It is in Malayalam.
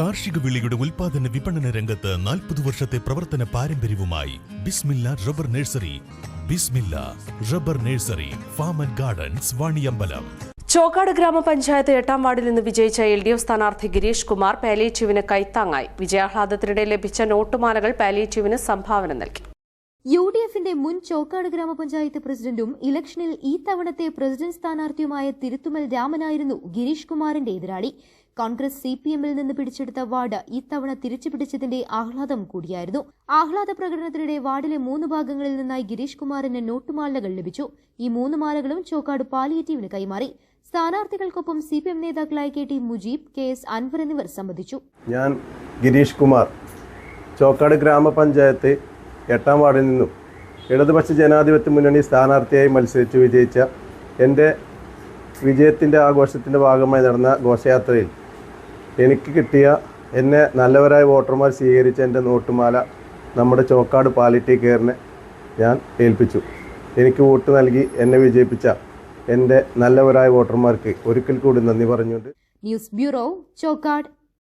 കാർഷിക വിളിയുടെ ഉൽപാദന വിപണന രംഗത്ത് നാൽപ്പത് വർഷത്തെ പ്രവർത്തന പാരമ്പര്യവുമായി Bismilla rubber nursery. Bismilla rubber nursery farm and gardens Vaniyambalam. Chokkad ഗ്രാമപഞ്ചായത്ത് എട്ടാം വാർഡിൽ നിന്ന് വിജയിച്ച എൽ ഡി എഫ് സ്ഥാനാർത്ഥി ഗിരീഷ് കുമാർ പാലിയേറ്റീവിന് കൈത്താങ്ങായി. വിജയാഹ്ലാദത്തിനിടെ ലഭിച്ച നോട്ടുമാലകൾ പാലിയേറ്റീവിന് സംഭാവന നൽകി. യു ഡി എഫിന്റെ മുൻ ചോക്കാട് ഗ്രാമപഞ്ചായത്ത് പ്രസിഡന്റും ഇലക്ഷനിൽ ഈ തവണത്തെ പ്രസിഡന്റ് സ്ഥാനാർത്ഥിയുമായ തിരുത്തുമൽ രാമനായിരുന്നു ഗിരീഷ് കുമാറിന്റെ എതിരാളി. കോൺഗ്രസ് സി പി എമ്മിൽ നിന്ന് പിടിച്ചെടുത്ത വാർഡ് ഇത്തവണ തിരിച്ചുപിടിച്ചതിന്റെ ആഹ്ലാദം കൂടിയായിരുന്നു. ആഹ്ലാദ പ്രകടനത്തിനിടെ വാർഡിലെ മൂന്ന് ഭാഗങ്ങളിൽ നിന്നായി ഗിരീഷ് കുമാറിന് നോട്ടുമാലകൾ ലഭിച്ചു. ഈ മൂന്ന് മാലകളും ചോക്കാട് പാലിയേറ്റീവിന് കൈമാറി. സ്ഥാനാർത്ഥികൾക്കൊപ്പം സി പി എം നേതാക്കളായ K T Mujeeb K S Anwar എന്നിവർ സംബന്ധിച്ചു. ഞാൻ ഗിരീഷ് കുമാർ ചോക്കാട് ഗ്രാമപഞ്ചായത്ത് എട്ടാം വാർഡിൽ നിന്നും ഇടതുപക്ഷ ജനാധിപത്യ മുന്നണി സ്ഥാനാർത്ഥിയായി മത്സരിച്ച് വിജയിച്ച എന്റെ വിജയത്തിന്റെ ആഘോഷത്തിന്റെ ഭാഗമായി നടന്ന ഘോഷയാത്രയിൽ എനിക്ക് കിട്ടിയ എന്നെ നല്ലവരായ വോട്ടർമാർ സ്വീകരിച്ച എന്റെ നോട്ടുമാല നമ്മുടെ ചോക്കാട് പാലിറ്റി കെയറിനെ ഞാൻ ഏൽപ്പിച്ചു. എനിക്ക് വോട്ട് നൽകി എന്നെ വിജയിപ്പിച്ച എന്റെ നല്ലവരായ വോട്ടർമാർക്ക് ഒരിക്കൽ കൂടി നന്ദി പറഞ്ഞുകൊണ്ട് ന്യൂസ് ബ്യൂറോ ചോക്കാട്.